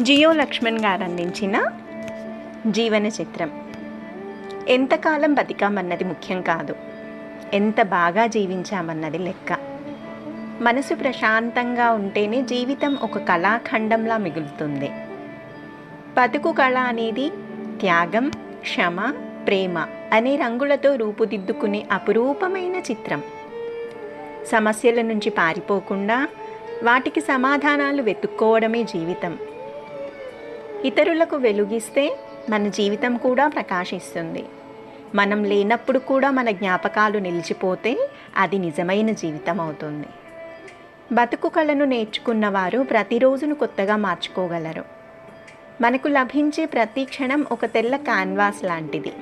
జియో లక్ష్మణ్ గారు అందించిన జీవన చిత్రం. ఎంతకాలం బతికామన్నది ముఖ్యం కాదు. ఎంత బాగా జీవించామన్నది లెక్క. మనసు ప్రశాంతంగా ఉంటేనే జీవితం ఒక కళాఖండంలా మిగులుతుంది. బతుకు కళ అనేది త్యాగం క్షమ ప్రేమ అనే రంగులతో రూపుదిద్దుకునే అపురూపమైన చిత్రం. సమస్యల నుంచి పారిపోకుండా వాటికి సమాధానాలు వెతుక్కోవడమే జీవితం. ఇతరులకు వెలుగిస్తే మన జీవితం కూడా ప్రకాశిస్తుంది. మనం లేనప్పుడు కూడా మన జ్ఞాపకాలు నిలిచిపోతే అది నిజమైన జీవితం అవుతుంది. బతుకు కళను నేర్చుకున్నవారు ప్రతిరోజును కొత్తగా మార్చుకోగలరు. మనకు లభించే ప్రతి క్షణం ఒక తెల్ల కాన్వాస్ లాంటిది.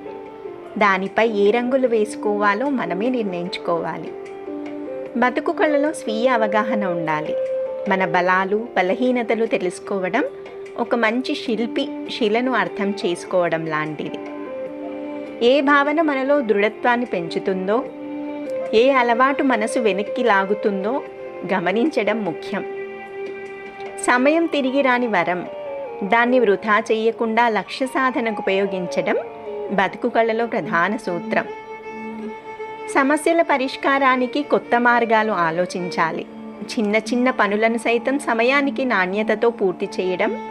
దానిపై ఏ రంగులు వేసుకోవాలో మనమే నిర్ణయించుకోవాలి. బతుకు కళలో స్వీయ అవగాహన ఉండాలి. మన బలాలు బలహీనతలు తెలుసుకోవడం ఒక మంచి శిల్పి శిలను అర్థం చేసుకోవడం లాంటిది. ఏ భావన మనలో దృఢత్వాన్ని పెంచుతుందో ఏ అలవాటు మనసు వెనక్కి లాగుతుందో గమనించడం ముఖ్యం. సమయం తిరిగి రాని వరం దాన్ని వృధా చేయకుండా లక్ష్య సాధనకు ఉపయోగించడం బతుకు కళలో ప్రధాన సూత్రం. సమస్యల పరిష్కారానికి కొత్త మార్గాలు ఆలోచించాలి. చిన్న చిన్న పనులను సైతం సమయానికి నాణ్యతతో పూర్తి చేయడం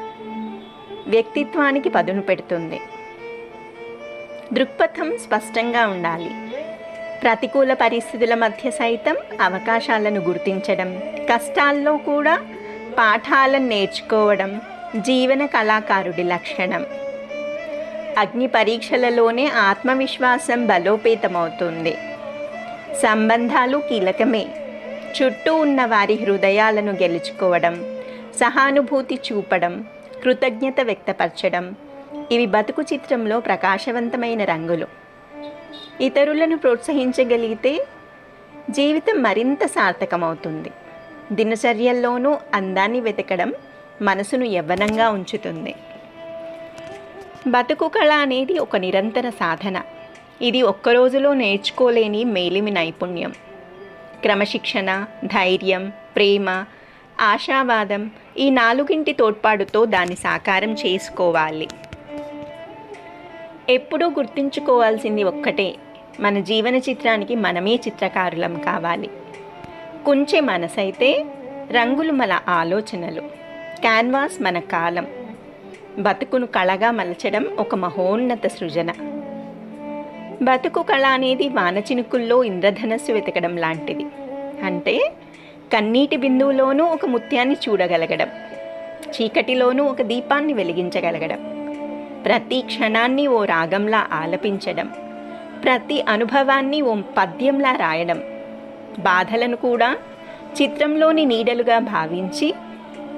వ్యక్తిత్వానికి పదును పెడుతుంది. దృక్పథం స్పష్టంగా ఉండాలి. ప్రతికూల పరిస్థితుల మధ్య సైతం అవకాశాలను గుర్తించడం కష్టాల్లో కూడా పాఠాలను నేర్చుకోవడం జీవన కళాకారుడి లక్షణం. అగ్ని పరీక్షలలోనే ఆత్మవిశ్వాసం బలోపేతమవుతుంది. సంబంధాలు కీలకమే. చుట్టూ ఉన్న వారి హృదయాలను గెలుచుకోవడం సహానుభూతి చూపడం కృతజ్ఞత వ్యక్తపరచడం. ఇవి బతుకు చిత్రంలో ప్రకాశవంతమైన రంగులు. ఇతరులను ప్రోత్సహించగలిగితే జీవితం మరింత సార్థకమవుతుంది. దినచర్యల్లోనూ అందాన్ని వెతకడం మనసును యవ్వనంగా ఉంచుతుంది. బతుకు కళ అనేది ఒక నిరంతర సాధన. ఇది ఒక్క రోజులో నేర్చుకోలేని మేలిమి నైపుణ్యం. క్రమశిక్షణ ధైర్యం ప్రేమ ఆశావాదం. ఈ నాలుగింటి తోడ్పాటుతో దాన్ని సాకారం చేసుకోవాలి. ఎప్పుడూ గుర్తుంచుకోవాల్సింది ఒక్కటే. మన జీవన చిత్రానికి మనమే చిత్రకారులం కావాలి. కుంచె మనసైతే రంగులు మన ఆలోచనలు. క్యాన్వాస్ మన కాలం. బతుకును కళగా మలచడం ఒక మహోన్నత సృజన. బతుకు కళ అనేది వానచినుకుల్లో ఇంద్రధనస్సు వెతకడం లాంటిది. అంటే కన్నీటి బిందువులోనూ ఒక ముత్యాన్ని చూడగలగడం చీకటిలోనూ ఒక దీపాన్ని వెలిగించగలగడం ప్రతి క్షణాన్ని ఓ రాగంలా ఆలపించడం ప్రతి అనుభవాన్ని ఓ పద్యంలా రాయడం బాధలను కూడా చిత్రంలోని నీడలుగా భావించి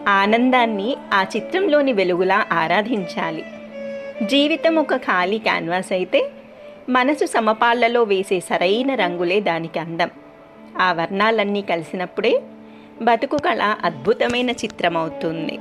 ఆనందాన్ని ఆ చిత్రంలోని వెలుగులా ఆరాధించాలి. జీవితం ఒక ఖాళీ క్యాన్వాస్ అయితే మనసు సమపాళ్ళలో వేసే సరైన రంగులే దానికి అందం. ఆ వర్ణాలన్నీ కలిసినప్పుడే బతుకు కళ అద్భుతమైన చిత్రమవుతుంది.